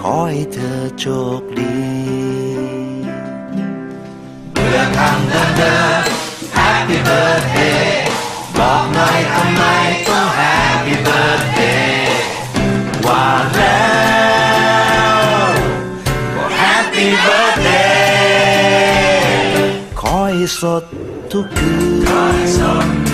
ขอให้เธอโชคดีเบื่อคำเดิมเดิม Happy birthday บอกหน่อยทำไมต้อง Happy birthday ว่าแล้วก็ Happy birthday ขอให้สดทุกคืน